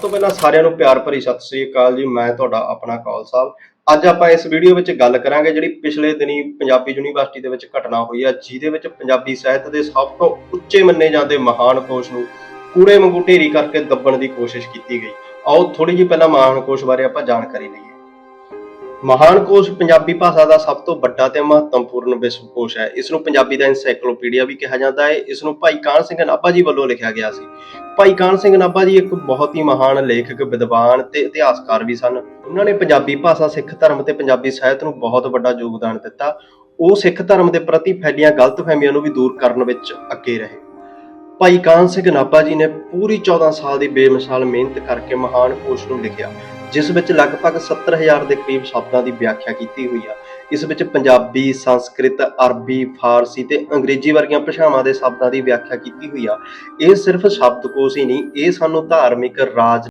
ਤੋਂ ਪਹਿਲਾਂ ਸਾਰਿਆਂ ਨੂੰ ਪਿਆਰ ਭਰੀ ਸਤਿ ਸ੍ਰੀ ਅਕਾਲ ਜੀ। ਮੈਂ ਤੁਹਾਡਾ ਆਪਣਾ ਕੌਲ ਸਾਹਿਬ। ਅੱਜ ਆਪਾਂ ਇਸ ਵੀਡੀਓ ਵਿੱਚ ਗੱਲ ਕਰਾਂਗੇ ਜਿਹੜੀ ਪਿਛਲੇ ਦਿਨੀ ਪੰਜਾਬੀ ਯੂਨੀਵਰਸਿਟੀ ਦੇ ਵਿੱਚ ਘਟਨਾ ਹੋਈ ਆ, ਜਿਹਦੇ ਵਿੱਚ ਪੰਜਾਬੀ ਸਾਹਿਤ ਦੇ ਸਭ ਤੋਂ ਉੱਚੇ ਮੰਨੇ ਜਾਂਦੇ ਮਹਾਨ ਕੋਸ਼ ਨੂੰ ਕੂੜੇ ਵਾਂਗੂ ਢੇਰੀ ਕਰਕੇ ਦੱਬਣ ਦੀ ਕੋਸ਼ਿਸ਼ ਕੀਤੀ ਗਈ। ਆਓ ਥੋੜੀ ਜਿਹੀ ਪਹਿਲਾਂ ਮਹਾਨ ਕੋਸ਼ ਬਾਰੇ ਆਪਾਂ ਜਾਣਕਾਰੀ ਲਈਏ। ਮਹਾਨ ਕੋਸ਼ ਪੰਜਾਬੀ ਭਾਸ਼ਾ ਦਾ ਸਭ ਤੋਂ ਵੱਡਾ ਤੇ ਮਹੱਤਵਪੂਰਨ ਵਿਸ਼ਵ ਕੋਸ਼ ਹੈ। ਇਸ ਨੂੰ ਪੰਜਾਬੀ ਦਾ ਐਨਸਾਈਕਲੋਪੀਡੀਆ ਵੀ ਕਿਹਾ ਜਾਂਦਾ ਹੈ। ਇਸ ਨੂੰ ਭਾਈ ਕਾਨ ਸਿੰਘ ਨਾਭਾ ਜੀ ਵੱਲੋਂ ਲਿਖਿਆ ਗਿਆ ਸੀ। ਭਾਈ ਕਾਨ ਸਿੰਘ ਨਾਭਾ ਜੀ ਇੱਕ ਬਹੁਤ ਹੀ ਮਹਾਨ ਲੇਖਕ, ਵਿਦਵਾਨ ਤੇ ਇਤਿਹਾਸਕਾਰ ਵੀ ਸਨ। ਉਹਨਾਂ ਨੇ ਪੰਜਾਬੀ ਭਾਸ਼ਾ, ਸਿੱਖ ਧਰਮ ਤੇ ਪੰਜਾਬੀ ਸਾਹਿਤ ਨੂੰ ਬਹੁਤ ਵੱਡਾ ਯੋਗਦਾਨ ਦਿੱਤਾ। ਉਹ ਸਿੱਖ ਧਰਮ ਦੇ ਪ੍ਰਤੀ ਫੈਲੀਆਂ ਗਲਤਫਹਿਮੀਆਂ ਨੂੰ ਵੀ ਦੂਰ ਕਰਨ ਵਿੱਚ ਅੱਗੇ ਰਹੇ। ਭਾਈ ਕਾਨ ਸਿੰਘ ਨਾਭਾ ਜੀ ਨੇ ਪੂਰੀ 14 ਸਾਲ ਦੀ ਬੇਮਿਸਾਲ ਮਿਹਨਤ ਕਰਕੇ ਮਹਾਨ ਕੋਸ਼ ਨੂੰ ਲਿਖਿਆ। ਜਿਸ ਵਿੱਚ ਲਗਭਗ 70000 ਦੇ ਕਰੀਬ ਸ਼ਬਦਾਂ ਦੀ ਵਿਆਖਿਆ ਕੀਤੀ ਹੋਈ ਆ। ਇਸ ਵਿੱਚ ਪੰਜਾਬੀ, ਸੰਸਕ੍ਰਿਤ, ਅਰਬੀ, ਫਾਰਸੀ ਤੇ ਅੰਗਰੇਜ਼ੀ ਵਰਗੀਆਂ ਭਾਸ਼ਾਵਾਂ ਦੇ ਸ਼ਬਦਾਂ ਦੀ ਵਿਆਖਿਆ ਕੀਤੀ ਹੋਈ ਆ। ਇਹ ਸਿਰਫ ਸ਼ਬਦਕੋਸ਼ ਹੀ ਨਹੀਂ ਇਹ ਸਾਨੂੰ ਧਾਰਮਿਕ ਰਾਜ